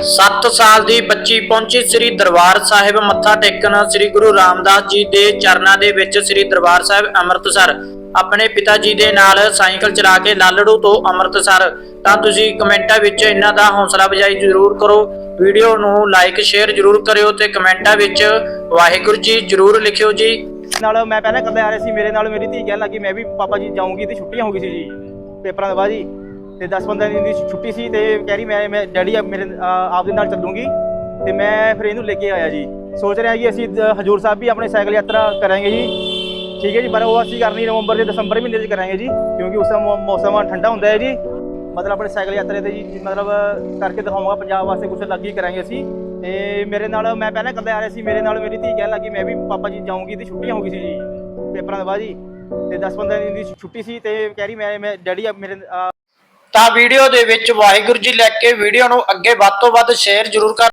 7 ਸਾਲ ਦੀ ਬੱਚੀ ਪਹੁੰਚੀ ਸ੍ਰੀ ਦਰਬਾਰ ਸਾਹਿਬ, ਮੱਥਾ ਟੇਕਣ। ਸ੍ਰੀ ਗੁਰੂ ਰਾਮਦਾਸ ਜੀ ਦੇ ਚਰਨਾਂ ਦੇ ਵਿੱਚ ਸ੍ਰੀ ਦਰਬਾਰ ਸਾਹਿਬ ਅੰਮ੍ਰਿਤਸਰ। ਆਪਣੇ ਪਿਤਾ ਜੀ ਦੇ ਨਾਲ ਸਾਈਕਲ ਚਲਾ ਕੇ ਲਾਲੜੂ ਤੋਂ ਅੰਮ੍ਰਿਤਸਰ। ਤਾਂ ਤੁਸੀਂ ਕਮੈਂਟਾਂ ਵਿੱਚ ਇਹਨਾਂ ਦਾ ਹੌਸਲਾ ਅਫਜ਼ਾਈ ਜ਼ਰੂਰ ਕਰੋ। ਵੀਡੀਓ ਨੂੰ ਲਾਈਕ, ਸ਼ੇਅਰ ਜ਼ਰੂਰ ਕਰਿਓ ਤੇ ਕਮੈਂਟਾਂ ਵਿੱਚ ਵਾਹਿਗੁਰੂ ਜੀ ਜ਼ਰੂਰ ਲਿਖਿਓ ਜੀ। ਨਾਲ ਮੈਂ ਪਹਿਲਾਂ ਕਰਦੇ ਆ ਰਿਹਾ ਸੀ, ਮੇਰੇ ਨਾਲ ਮੇਰੀ ਧੀ ਕਹਿਣ ਲੱਗੀ, ਮੈਂ ਵੀ ਪਾਪਾ ਜੀ ਜਾਊਂਗੀ ਤੇ ਛੁੱਟੀਆਂ ਹੋ ਗਈ ਸੀ ਜੀ, ਪੇਪਰਾਂ ਤੋਂ ਬਾਅਦ ਜੀ। ਤੇ 10-15 ਦਿਨ ਦੀ ਛੁੱਟੀ ਸੀ ਤੇ ਕਹਿ ਰਹੀ ਮੈਂ ਮੈਂ ਡੈਡੀ ਮੇਰੇ ਆਪ ਦੇ ਨਾਲ ਚੱਲੂਗੀ। ਤੇ ਮੈਂ ਫਿਰ ਇਹਨੂੰ ਲੈ ਕੇ ਆਇਆ ਜੀ। ਸੋਚ ਰਿਹਾ ਕਿ ਅਸੀਂ ਹਜੂਰ ਸਾਹਿਬ ਵੀ ਆਪਣੇ ਸਾਈਕਲ ਯਾਤਰਾ ਕਰਾਂਗੇ ਜੀ। ਠੀਕ ਹੈ ਜੀ, ਪਰ ਉਹ ਅਸੀਂ ਕਰਨੀ ਨਵੰਬਰ ਤੇ ਦਸੰਬਰ ਮਹੀਨੇ 'ਚ ਕਰਾਂਗੇ ਜੀ, ਕਿਉਂਕਿ ਉਸ ਸਮੇਂ ਮੌਸਮ ਠੰਡਾ ਹੁੰਦਾ ਹੈ ਜੀ। ਮਤਲਬ ਆਪਣੇ ਸਾਈਕਲ ਯਾਤਰਾ ਤੇ ਜੀ, ਮਤਲਬ ਕਰਕੇ ਦਿਖਾਊਂਗਾ ਪੰਜਾਬ ਵਾਸਤੇ ਕੁਝ ਅਲੱਗ ਹੀ ਕਰਾਂਗੇ ਅਸੀਂ। ਤੇ ਮੇਰੇ ਨਾਲ, ਮੈਂ ਪਹਿਲਾਂ ਕੱਲੇ ਆ ਰਿਹਾ ਸੀ, ਮੇਰੇ ਨਾਲ ਮੇਰੀ ਧੀ ਕਹਿਣ ਲੱਗੀ, ਮੈਂ ਵੀ ਪਾਪਾ ਜੀ ਜਾਊਂਗੀ ਤੇ ਛੁੱਟੀਆਂ ਹੋ ਗਈ ਸੀ ਜੀ, ਪੇਪਰਾਂ ਤੋਂ ਬਾਅਦ ਜੀ। ਤੇ 10-15 ਦਿਨ ਦੀ ਛੁੱਟੀ ਸੀ ਤੇ ਕਹਿ ਰਹੀ ਮੈਂ ਮੈਂ ਡੈਡੀ ਮੇਰੇ ਤਾਂ ਵੀਡੀਓ ਦੇ ਵਿੱਚ ਵਾਹਿਗੁਰੂ ਜੀ ਲੈ ਕੇ ਵੀਡੀਓ ਨੂੰ ਅੱਗੇ ਵੱਧ ਤੋਂ ਵੱਧ ਸ਼ੇਅਰ ਜ਼ਰੂਰ ਕਰ